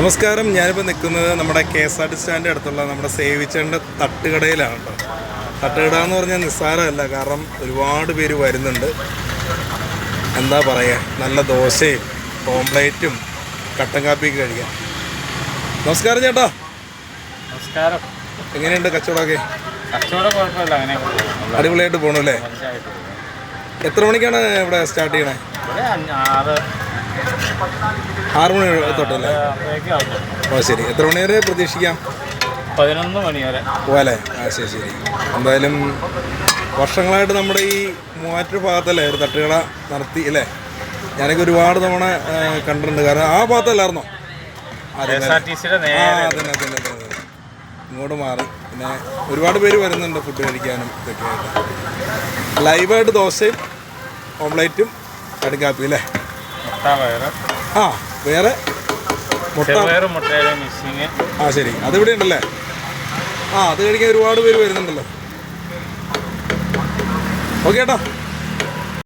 നമസ്കാരം. ഞാനിപ്പോൾ നിൽക്കുന്നത് നമ്മുടെ K S R T stand അടുത്തുള്ള നമ്മുടെ സേവിച്ചേണ്ട തട്ടുകടയിലാണ് കേട്ടോ. തട്ടുകട എന്ന് പറഞ്ഞാൽ നിസ്സാരമല്ല കാരണം ഒരുപാട് പേര് വരുന്നുണ്ട്. എന്താ പറയുക നല്ല ദോശയും ഓംപ്ലേറ്റും കട്ടൻ കാപ്പിയൊക്കെ കഴിക്കാം. നമസ്കാരം ചേട്ടാ. നമസ്കാരം. എങ്ങനെയുണ്ട് കച്ചവടമൊക്കെ? കച്ചവടം കുഴപ്പമില്ല അങ്ങനെ. അടിപൊളിയായിട്ട് പോകണല്ലേ എത്ര മണിക്കാണ് ഇവിടെ സ്റ്റാർട്ട് ചെയ്യണേ? ആറ് ആറ് മണി തൊട്ടല്ലേ? ഓ ശരി. എത്ര മണി വരെ പ്രതീക്ഷിക്കാം? പതിനൊന്ന് മണി വരെ. പോലെ ആ ശരി ശരി. എന്തായാലും വർഷങ്ങളായിട്ട് നമ്മുടെ ഈ മൂവാറ്റൂർ ഭാഗത്തല്ലേ ഒരു തട്ടുകട നടത്തി അല്ലേ? ഞാനൊക്കെ ഒരുപാട് തവണ കണ്ടിട്ടുണ്ട്. കാരണം ആ ഭാഗത്തല്ലായിരുന്നോ. ഇങ്ങോട്ട് മാറി. പിന്നെ ഒരുപാട് പേര് വരുന്നുണ്ട് ഫുഡ് കഴിക്കാനും ഇതൊക്കെയായിട്ട്. ലൈവായിട്ട് ദോശയും ഓംലേറ്റും കടുക്കാപ്പി അല്ലേ? ആ വേറെ? ആ ശരി. അതിവിടെ ഉണ്ടല്ലേ? ആ അത് കഴിക്കാൻ ഒരുപാട് പേര് വരുന്നുണ്ടല്ലോ. ഓക്കെ ഏട്ടാ